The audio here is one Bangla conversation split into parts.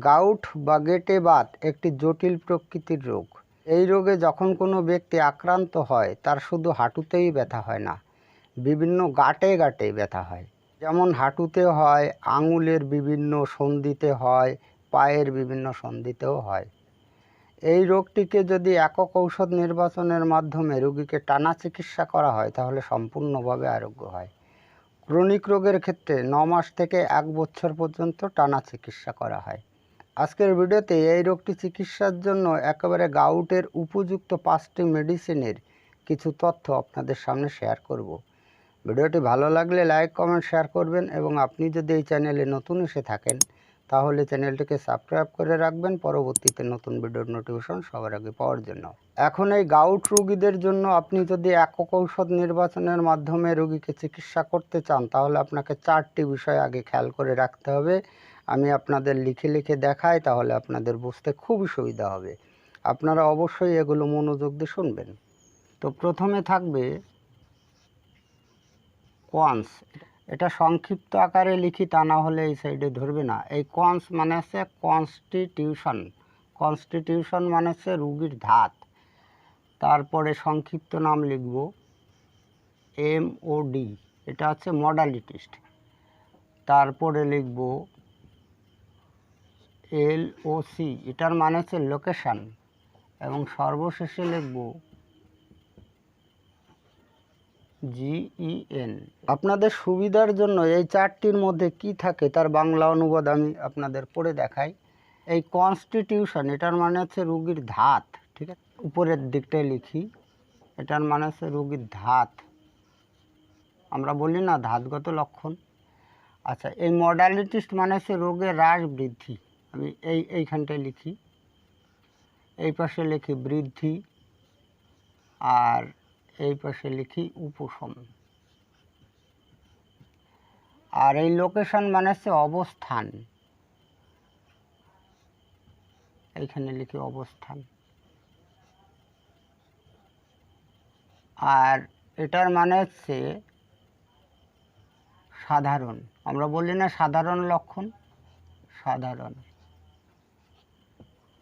গাউট বা গেটে বাত একটি জটিল প্রকৃতির রোগ। এই রোগে যখন কোনো ব্যক্তি আক্রান্ত হয়, তার শুধু হাঁটুতেই ব্যথা হয় না, বিভিন্ন গাঁটে গাঁটে ব্যথা হয়। যেমন হাঁটুতে হয়, আঙুলের বিভিন্ন সন্ধিতে হয়, পায়ের বিভিন্ন সন্ধিতেও হয়। এই রোগটিকে যদি একক ঔষধ নির্বাচনের মাধ্যমে রোগীকে টানা চিকিৎসা করা হয়, তাহলে সম্পূর্ণভাবে আরোগ্য হয়। ক্রনিক রোগের ক্ষেত্রে ন মাস থেকে এক বছর পর্যন্ত টানা চিকিৎসা করা হয়। আজকের ভিডিওতে এই রোগটি চিকিৎসার জন্য একেবারে গাউটের উপযুক্ত পাঁচটি মেডিসিনের কিছু তথ্য আপনাদের সামনে শেয়ার করব। ভিডিওটি ভালো লাগলে লাইক, কমেন্ট, শেয়ার করবেন এবং আপনি যদি এই চ্যানেলে নতুন এসে থাকেন, তাহলে চ্যানেলটিকে সাবস্ক্রাইব করে রাখবেন পরবর্তীতে নতুন ভিডিওর নোটিফিকেশন সবার আগে পাওয়ার জন্য। এখন এই গাউট রোগীদের জন্য আপনি যদি একক ঔষধ নির্বাচনের মাধ্যমে রোগীকে চিকিৎসা করতে চান, তাহলে আপনাকে চারটি বিষয় আগে খেয়াল করে রাখতে হবে। আমি আপনাদের লিখে লিখে দেখাই, তাহলে আপনাদের বুঝতে খুবই সুবিধা হবে। আপনারা অবশ্যই এগুলো মনোযোগ দিয়ে শুনবেন। তো প্রথমে থাকবে কোয়ান্স। এটা সংক্ষিপ্ত আকারে লিখি, তা না হলে এই সাইডে ধরবে না। এই কোয়ান্স মানে হচ্ছে কনস্টিটিউশন। কনস্টিটিউশন মানে হচ্ছে রুগীর ধাত। তারপরে সংক্ষিপ্ত নাম লিখব এম ও ডি। এটা হচ্ছে মডালিটিস্ট। তারপরে লিখব এল ও সি এটার মানে হচ্ছে লোকেশান এবং সর্বশেষে লিখব জিইএন আপনাদের সুবিধার জন্য এই চারটির মধ্যে কি থাকে তার বাংলা অনুবাদ আমি আপনাদের পড়ে দেখাই। এই কনস্টিটিউশন এটার মানে হচ্ছে রুগীর ধাত, ঠিক আছে? উপরের দিকটায় লিখি, এটার মানে হচ্ছে রুগীর ধাত। আমরা বলি না ধাতগত লক্ষণ। আচ্ছা এই মডালিটিস্ট মানে হচ্ছে রোগের হ্রাস বৃদ্ধি। আমি এই, এইখানটায় লিখি। এই পাশে লিখি বৃদ্ধি আর এই পাশে লিখি উপশম। আর এই লোকেশন মানে হচ্ছে অবস্থান। এইখানে লিখি অবস্থান। আর এটার মানে হচ্ছে সাধারণ। আমরা বলি না সাধারণ লক্ষণ, সাধারণ।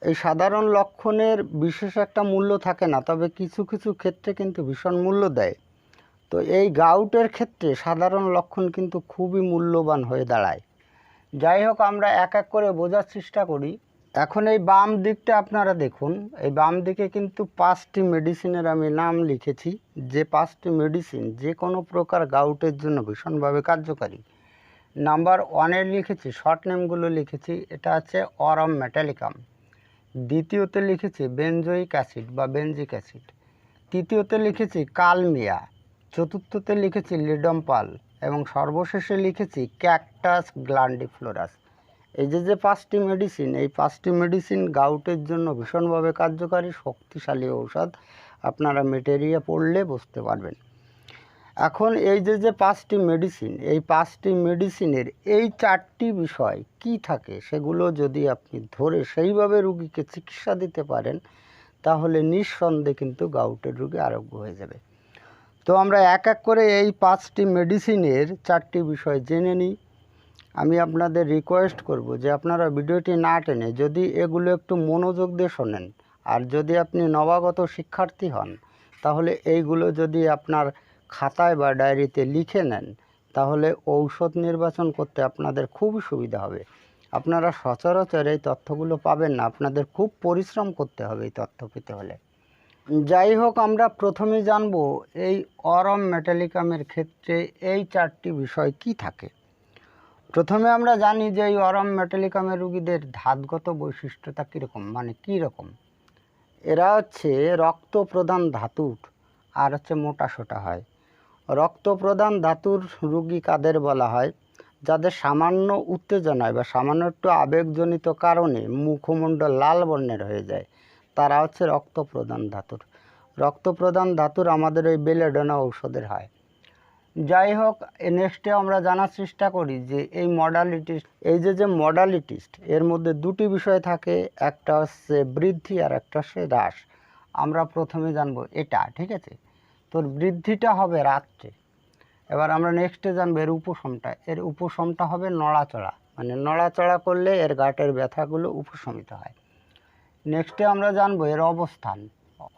এই সাধারণ লক্ষণের বিশেষ একটা মূল্য থাকে না, তবে কিছু কিছু ক্ষেত্রে কিন্তু ভীষণ মূল্য দেয়। তো এই গাউটের ক্ষেত্রে সাধারণ লক্ষণ কিন্তু খুবই মূল্যবান হয়ে দাঁড়ায়। যাই হোক, আমরা এক এক করে বোঝার চেষ্টা করি। এখন এই বাম দিকটা আপনারা দেখুন। এই বাম দিকে কিন্তু পাঁচটি মেডিসিনের আমি নাম লিখেছি। যে পাঁচটি মেডিসিন যে কোনো প্রকার গাউটের জন্য ভীষণভাবে কার্যকারী। নাম্বার ওয়ানের লিখেছি, শর্ট নেমগুলো লিখেছি। এটা আছে অরম মেটালিকাম। দ্বিতীয়তে লিখেছি বেনজয়িক অ্যাসিড বা বেনজিক অ্যাসিড। তৃতীয়তে লিখেছি কালমিয়া চতুর্থতে লিখেছি লিডম্পাল এবং সর্বশেষে লিখেছি ক্যাকটাস গ্ল্যান্ডিফ্লোরাস। এই যে যে পাঁচটি মেডিসিন, এই পাঁচটি মেডিসিন গাউটের জন্য ভীষণভাবে কার্যকারী, শক্তিশালী ঔষধ। আপনারা মেটেরিয়া পড়লে বুঝতে পারবেন। এখন এই যে যে পাঁচটি মেডিসিন এই পাঁচটি মেডিসিনের এই চারটি বিষয় কি থাকে সেগুলো যদি আপনি ধরে সেইভাবে রুগীকে চিকিৎসা দিতে পারেন, তাহলে নিঃসন্দেহে কিন্তু গাউটের রুগী আরোগ্য হয়ে যাবে। তো আমরা এক এক করে এই পাঁচটি মেডিসিনের চারটি বিষয় জেনে নিই। আমি আপনাদের রিকোয়েস্ট করব যে আপনারা ভিডিওটি না টেনে যদি এগুলো একটু মনোযোগ দিয়ে শোনেন, আর যদি আপনি নবাগত শিক্ষার্থী হন, তাহলে এইগুলো যদি আপনার খাতায় বা ডায়েরিতে লিখে নেন, তাহলে ঔষধ নির্বাচন করতে আপনাদের খুবই সুবিধা হবে। আপনারা সচরাচর এই তথ্যগুলো পাবেন না, আপনাদের খুব পরিশ্রম করতে হবে এই তথ্য পেতে হলে। যাই হোক, আমরা প্রথমে জানব এই অরম মেটালিকামের ক্ষেত্রে এই চারটি বিষয় কি থাকে। প্রথমে আমরা জানি যে এই অরম মেটালিকামের রুগীদের ধাতগত বৈশিষ্ট্যতা কীরকম মানে কী রকম? এরা হচ্ছে রক্ত প্রদান ধাতুর আর হচ্ছে মোটা সোটা হয়। রক্ত প্রদান ধাতুর রুগী কাদের বলা হয়? যাদের সামান্য উত্তেজনায় বা সামান্য একটু আবেগজনিত কারণে মুখমণ্ডল লাল বর্ণের হয়ে যায়, তারা হচ্ছে রক্ত প্রদান ধাতুর। রক্ত প্রদান ধাতুর আমাদের ওই বেলেডোনা ঔষধের হয়। যাই হোক নেক্সটে আমরা জানার চেষ্টা করি যে এই মডালিটিস্ট এই যে যে মডালিটিস্ট এর মধ্যে দুটি বিষয় থাকে, একটা হচ্ছে বৃদ্ধি আর একটা হচ্ছে হ্রাস। আমরা প্রথমে জানব এটা, ঠিক আছে? তোর বৃদ্ধিটা হবে রাত্রে। এবার আমরা নেক্সটে জানব এর উপশমটা। এর উপশমটা হবে নড়াচড়া। মানে নড়াচড়া করলে এর গাটের ব্যথাগুলো উপশমিত হয়। নেক্সটে আমরা জানব এর অবস্থান।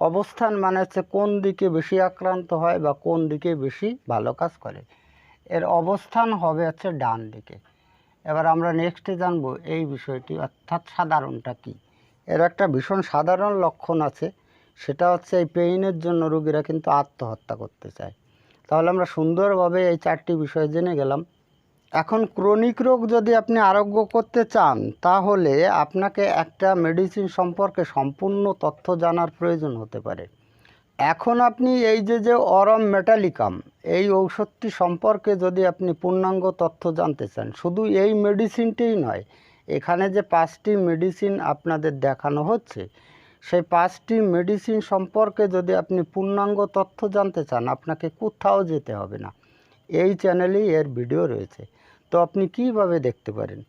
অবস্থান মানে হচ্ছে কোন দিকে বেশি আক্রান্ত হয় বা কোন দিকে বেশি ভালো কাজ করে। এর অবস্থান হবে হচ্ছে ডান দিকে। এবার আমরা নেক্সটে জানব এই বিষয়টি অর্থাৎ সাধারণটা কি। এর একটা ভীষণ সাধারণ লক্ষণ আছে। সেটা হচ্ছে এই পেইনের জন্য রুগীরা কিন্তু আত্মহত্যা করতে চায়। তাহলে আমরা সুন্দরভাবে এই চারটি বিষয় জেনে গেলাম। এখন ক্রনিক রোগ যদি আপনি আরোগ্য করতে চান, তাহলে আপনাকে একটা মেডিসিন সম্পর্কে সম্পূর্ণ তথ্য জানার প্রয়োজন হতে পারে। এখন আপনি এই যে যে অরম মেটালিকাম এই ঔষধটি সম্পর্কে যদি আপনি পূর্ণাঙ্গ তথ্য জানতে চান, শুধু এই মেডিসিনটিই নয়, এখানে যে পাঁচটি মেডিসিন আপনাদের দেখানো হচ্ছে সেই পাঁচটি মেডিসিন সম্পর্কে যদি আপনি পূর্ণাঙ্গ তথ্য জানতে চান, আপনাকে কোথাও যেতে হবে না। এই চ্যানেলেই এর ভিডিও রয়েছে। তো আপনি কীভাবে দেখতে পারেন?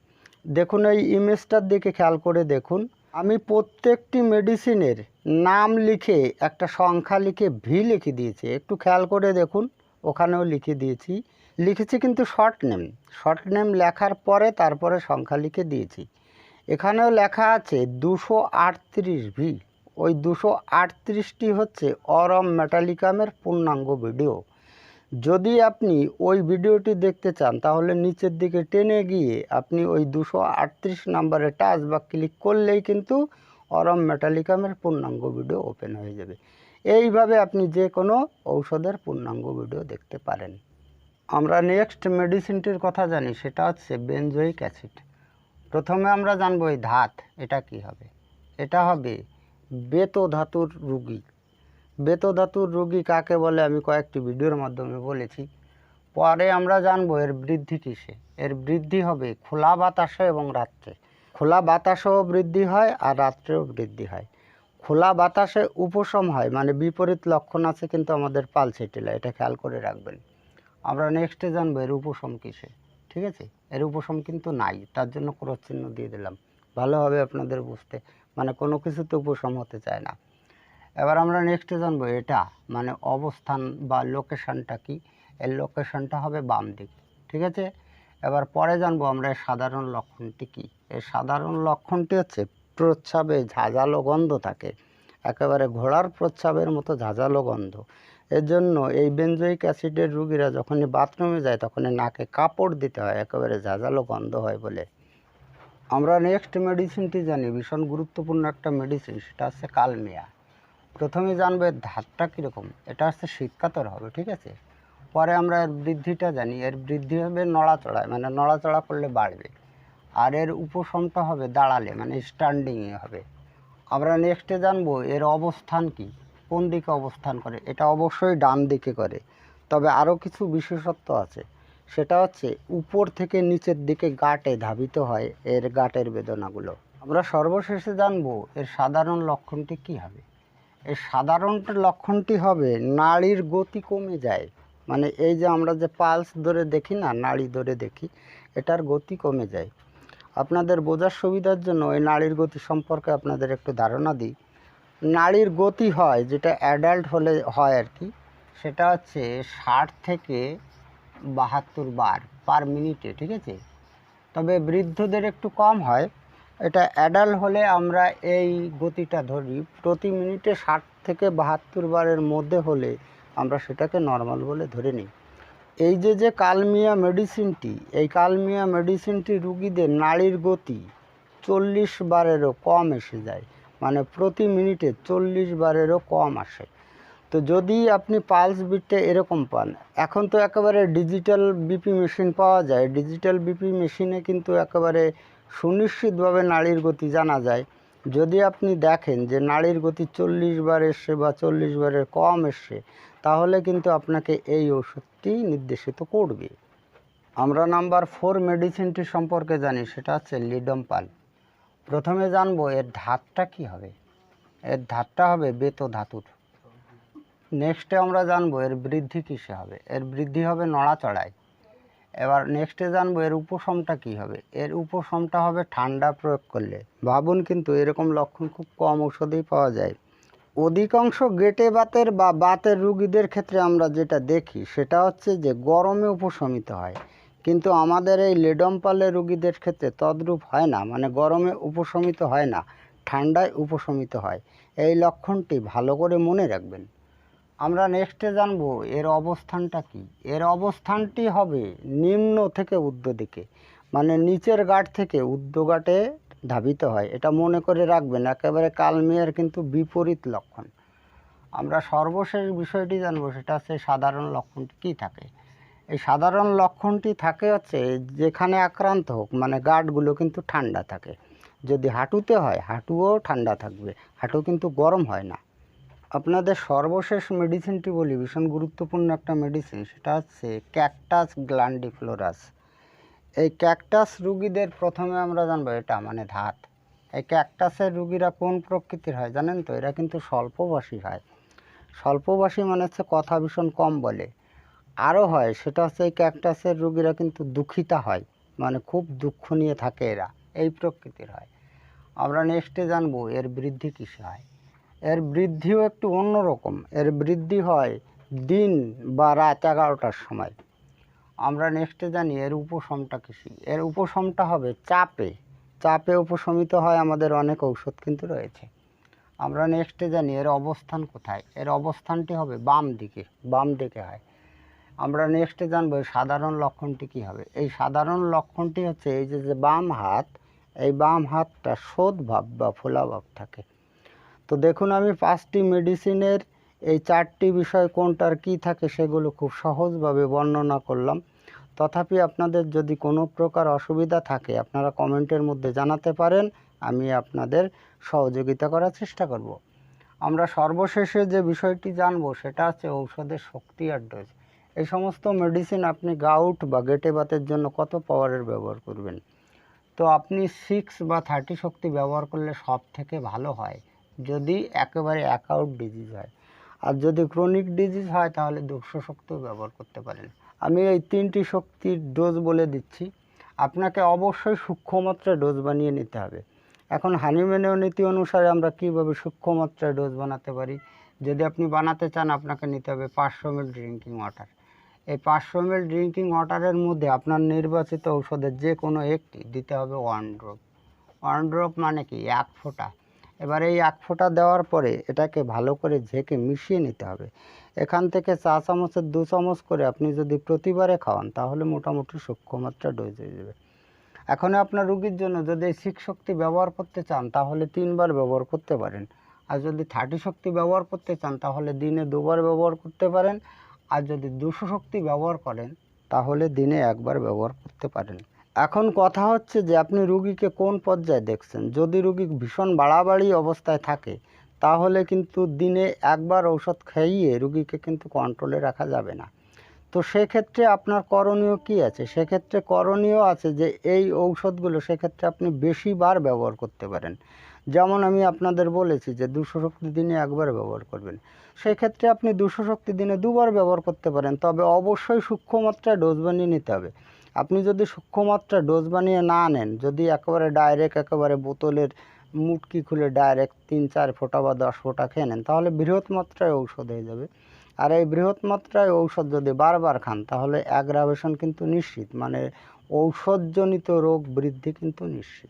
দেখুন, এই ইমেজটার দিকে খেয়াল করে দেখুন। আমি প্রত্যেকটি মেডিসিনের নাম লিখে একটা সংখ্যা লিখে ভি লিখে দিয়েছি। একটু খেয়াল করে দেখুন, ওখানেও লিখে দিয়েছি। লিখেছি কিন্তু শর্ট নেম শর্ট নেম লেখার পরে তারপরে সংখ্যা লিখে দিয়েছি। এখানেও লেখা আছে দুশো আটত্রিশ ভি। ওই দুশো আটত্রিশটি হচ্ছে অরম মেটালিকামের পূর্ণাঙ্গ ভিডিও। যদি আপনি ওই ভিডিওটি দেখতে চান, তাহলে নিচের দিকে টেনে গিয়ে আপনি ওই দুশো আটত্রিশ নাম্বারে টাচ বা ক্লিক করলেই কিন্তু অরম মেটালিকামের পূর্ণাঙ্গ ভিডিও ওপেন হয়ে যাবে। এইভাবে আপনি যে কোনো ঔষধের পূর্ণাঙ্গ ভিডিও দেখতে পারেন। আমরা নেক্সট মেডিসিনটির কথা জানি, সেটা হচ্ছে বেনজোইক অ্যাসিড। প্রথমে আমরা জানব এই ধাত, এটা কি হবে? এটা হবে বেত ধাতুর রুগী। বেত ধাতুর রোগী কাকে বলে? আমি কয়েকটি ভিডিওর মাধ্যমে বলেছি। পরে আমরা জানব এর বৃদ্ধি কিসে? এর বৃদ্ধি হবে খোলা বাতাসে এবং রাত্রে। খোলা বাতাসেও বৃদ্ধি হয় আর রাত্রেও বৃদ্ধি হয়। খোলা বাতাসে উপশম হয় মানে বিপরীত লক্ষণ আছে কিন্তু আমাদের পালসেটিলা, এটা খেয়াল করে রাখবেন। আমরা নেক্সটে জানব এর উপশম কিসে, ঠিক আছে? এর উপশম কিন্তু নাই, তার জন্য ক্রস চিহ্ন দিয়ে দিলাম। ভালো হবে আপনাদের বুঝতে মানে কোনো কিছুতে উপশম হতে চায় না। এবার আমরা নেক্সটে জানব এটা মানে অবস্থান বা লোকেশানটা কি? এর লোকেশানটা হবে বাম দিক, ঠিক আছে? এবার পরে জানব আমরা এর সাধারণ লক্ষণটি কি? এর সাধারণ লক্ষণটি হচ্ছে প্রস্রাবে ঝাঁঝালো গন্ধ থাকে, একেবারে ঘোড়ার প্রস্রাবের মতো ঝাঁঝালো গন্ধ। এর জন্য এই বেনজয়িক অ্যাসিডের রুগীরা যখনই বাথরুমে যায়, তখনই নাকে কাপড় দিতে হয়, একেবারে ঝাঁঝালো গন্ধ হয় বলে। আমরা নেক্সট মেডিসিনটি জানি, ভীষণ গুরুত্বপূর্ণ একটা মেডিসিন সেটা হচ্ছে কালমিয়া। প্রথমে জানব ধারটা কীরকম, এটা হচ্ছে শীতকাতর হবে, ঠিক আছে? পরে আমরা এর বৃদ্ধিটা জানি, এর বৃদ্ধি হবে নড়াচড়ায় মানে নড়াচড়া করলে বাড়বে। আর এর উপশমটা হবে দাঁড়ালে মানে স্ট্যান্ডিংয়ে হবে। আমরা নেক্সটে জানব এর অবস্থান কি। কোন দিকে অবস্থান করে, এটা অবশ্যই ডান দিকে করে। তবে আরও কিছু বিশেষত্ব আছে। সেটা হচ্ছে, উপর থেকে নিচের দিকে গাঁটে ধাবিত হয় এর গাটের বেদনাগুলো। আমরা সর্বশেষে জানব, এর সাধারণ লক্ষণটি কি হবে? এর সাধারণ লক্ষণটি হবে, নাড়ির গতি কমে যায়। মানে এই যে আমরা যে পালস ধরে দেখি না, নাড়ি ধরে দেখি, এটার গতি কমে যায়। আপনাদের বোঝার সুবিধার জন্য ওই নাড়ির গতি সম্পর্কে আপনাদের একটু ধারণা দিই। নাড়ির গতি হয়, যেটা অ্যাডাল্ট হলে হয় আর কি, সেটা হচ্ছে ষাট থেকে বাহাত্তর বার পার মিনিটে ঠিক আছে? তবে বৃদ্ধদের একটু কম হয়। এটা অ্যাডাল্ট হলে আমরা এই গতিটা ধরি, প্রতি মিনিটে ষাট থেকে বাহাত্তর বারের মধ্যে হলে আমরা সেটাকে নর্মাল বলে ধরে নিই। এই যে যে কালমিয়া মেডিসিনটি এই কালমিয়া মেডিসিনটি রুগীদের নাড়ির গতি চল্লিশ বারেরও কম এসে যায়। মানে প্রতি মিনিটে চল্লিশ বারেরও কম আসে। তো যদি আপনি পালস বিটটা এরকম পান, এখন তো একেবারে ডিজিটাল বিপি মেশিন পাওয়া যায়। ডিজিটাল বিপি মেশিনে কিন্তু একেবারে সুনিশ্চিতভাবে নাড়ির গতি জানা যায়। যদি আপনি দেখেন যে নাড়ির গতি চল্লিশ বার এসছে বা চল্লিশ বারের কম এসছে, তাহলে কিন্তু আপনাকে এই ওষুধটি নির্দেশিত করবে। আমরা নাম্বার ফোর মেডিসিনটি সম্পর্কে জানি, সেটা হচ্ছে লিডম লিডম্পাল প্রথমে জানব এর ধাতটা কি হবে? এর ধাতটা হবে বেত ধাতুর। নেক্সটে আমরা জানব এর বৃদ্ধি কিসে হবে? এর বৃদ্ধি হবে নড়াচড়ায়। এবার নেক্সটে জানব এর উপশমটা কি হবে? এর উপশমটা হবে ঠান্ডা প্রয়োগ করলে। ভাবুন কিন্তু এরকম লক্ষণ খুব কম ওষুধেই পাওয়া যায়। অধিকাংশ গেটে বাতের বা বাতের রুগীদের ক্ষেত্রে আমরা যেটা দেখি, সেটা হচ্ছে যে গরমে উপশমিত হয়। কিন্তু আমাদের এই লেডম্পালে রুগীদের ক্ষেত্রে তদ্রূপ হয় না মানে গরমে উপশমিত হয় না, ঠান্ডায় উপশমিত হয়। এই লক্ষণটি ভালো করে মনে রাখবেন। আমরা নেক্সটে জানব এর অবস্থানটা কি। এর অবস্থানটি হবে নিম্ন থেকে উদ্য দিকে মানে নিচের গাঁট থেকে উদ্য গাঁটে ধাবিত হয়। এটা মনে করে রাখবেন, একেবারে কালমিয়ার কিন্তু বিপরীত লক্ষণ। আমরা সর্বশেষ বিষয়টি জানব, সেটা হচ্ছে সাধারণ লক্ষণটি কী থাকে। এই সাধারণ লক্ষণটি থাকে হচ্ছে যেখানে আক্রান্ত হোক মানে গাঁটগুলো কিন্তু ঠান্ডা থাকে। যদি হাঁটুতে হয়, হাঁটুও ঠান্ডা থাকবে, হাঁটু কিন্তু গরম হয় না। আপনাদের সর্বশেষ মেডিসিনটি বলি, ভীষণ গুরুত্বপূর্ণ একটা মেডিসিন সেটা হচ্ছে ক্যাকটাস গ্ল্যান্ডিফ্লোরাস এই ক্যাকটাস রুগীদের প্রথমে আমরা জানব এটা মানে ধাত। এই ক্যাকটাসের রুগীরা কোন প্রকৃতির হয় জানেন তো? এরা কিন্তু স্বল্পবাসী হয়। স্বল্পবাসী মানে হচ্ছে কথা ভীষণ কম বলে। আরও হয়, সেটা হচ্ছে এই ক্যাকটাসের রুগীরা কিন্তু দুঃখিতা হয়। মানে খুব দুঃখ নিয়ে থাকে এরা, এই প্রকৃতির হয়। আমরা নেক্সটে জানব এর বৃদ্ধি কিসে হয়। এর বৃদ্ধিও একটু অন্যরকম। এর বৃদ্ধি হয় দিন বা রাত এগারোটার সময়। আমরা নেক্সটে জানি এর উপশমটা কৃষি এর উপশমটা হবে চাপে। চাপে উপশমিত হয় আমাদের অনেক ঔষধ কিন্তু রয়েছে। আমরা নেক্সটে জানি এর অবস্থান কোথায়? এর অবস্থানটি হবে বাম দিকে বাম দিকে হয়। আমরা নেক্সটে জানব এর সাধারণ লক্ষণটি কী হবে। এই সাধারণ লক্ষণটি হচ্ছে এই যে যে বাম হাত, এই বাম হাতটা শোধ ভাব বা ফোলা ভাব থাকে। তো দেখুন, আমি পাঁচটি মেডিসিনের এই চারটি বিষয় কোনটার কি থাকে সেগুলো খুব সহজভাবে বর্ণনা করলাম। তথাপি আপনাদের যদি কোনো প্রকার অসুবিধা থাকে, আপনারা কমেন্টের মধ্যে জানাতে পারেন, আমি আপনাদের সহযোগিতা করার চেষ্টা করব। আমরা সর্বশেষে যে বিষয়টি জানব, সেটা হচ্ছে ঔষধের শক্তি আর ডোজ এই সমস্ত মেডিসিন আপনি গাউট বা গেটে বাতের জন্য কত পাওয়ারের ব্যবহার করবেন? তো আপনি সিক্স বা থার্টি শক্তি ব্যবহার করলে সব থেকে ভালো হয়, যদি একেবারে অ্যাকাউট ডিজিজ হয়। আর যদি ক্রনিক ডিজিজ হয়, তাহলে দুশো শক্তিও ব্যবহার করতে পারেন। আমি এই তিনটি শক্তির ডোজ বলে দিচ্ছি। আপনাকে অবশ্যই সূক্ষ্মমাত্রায় ডোজ বানিয়ে নিতে হবে। এখন হানিম্যানের নীতি অনুসারে আমরা কীভাবে সূক্ষ্মমাত্রায় ডোজ বানাতে পারি? যদি আপনি বানাতে চান, আপনাকে নিতে হবে পাঁচশো এম ড্রিঙ্কিং ওয়াটার এই পাঁচশো এম ড্রিঙ্কিং ওয়াটারের মধ্যে আপনার নির্বাচিত ঔষধের যে কোনো একটি দিতে হবে ওয়ান ড্রপ ওয়ান ড্রপ মানে কি? এক ফোঁটা। এবার এই এক ফোঁটা দেওয়ার পরে এটাকে ভালো করে ঝেঁকে মিশিয়ে নিতে হবে। এখান থেকে চা চামচের দু চামচ করে আপনি যদি প্রতিবারে খাওয়ান, তাহলে মোটামুটি সূক্ষ্মমাত্রা ডোজ হয়ে যাবে। এখন আপনার রুগীর জন্য যদি এই সিক্স শক্তি ব্যবহার করতে চান, তাহলে তিনবার ব্যবহার করতে পারেন। আর যদি থার্টি শক্তি ব্যবহার করতে চান, তাহলে দিনে দুবার ব্যবহার করতে পারেন। আর যদি দুশো শক্তি ব্যবহার করেন, তাহলে দিনে একবার ব্যবহার করতে পারেন। এখন কথা হচ্ছে যে, আপনি রুগীকে কোন পর্যায়ে দেখছেন? যদি রুগী ভীষণ বাড়াবাড়ি অবস্থায় থাকে, তাহলে কিন্তু দিনে একবার ঔষধ খাইয়ে রুগীকে কিন্তু কন্ট্রোলে রাখা যাবে না। তো সেক্ষেত্রে আপনার করণীয় কি আছে? সেক্ষেত্রে করণীয় আছে যে, এই ঔষধগুলো সেক্ষেত্রে আপনি বেশিবার ব্যবহার করতে পারেন। যেমন আমি আপনাদের বলেছি যে দুশো শক্তি দিনে একবার ব্যবহার করবেন। সেক্ষেত্রে আপনি দুশো শক্তি দিনে দুবার ব্যবহার করতে পারেন, তবে অবশ্যই সূক্ষ্মমাত্রায় ডোজ বানিয়ে নিতে হবে। আপনি যদি সূক্ষ্ম সূক্ষ্মমাত্রায় ডোজ বানিয়ে না নেন, যদি একেবারে ডাইরেক্ট একেবারে বোতলের মুটকি খুলে ডাইরেক্ট তিন, চার ফোঁটা বা দশ ফোঁটা খেয়ে নেন, তাহলে বৃহৎ মাত্রায় ঔষধ হয়ে যাবে। আর এই বৃহৎ মাত্রায় ঔষধ যদি বারবার খান, তাহলে অ্যাগ্রাভেশন কিন্তু নিশ্চিত মানে ঔষধজনিত রোগ বৃদ্ধি কিন্তু নিশ্চিত।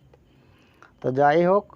তো যাই হোক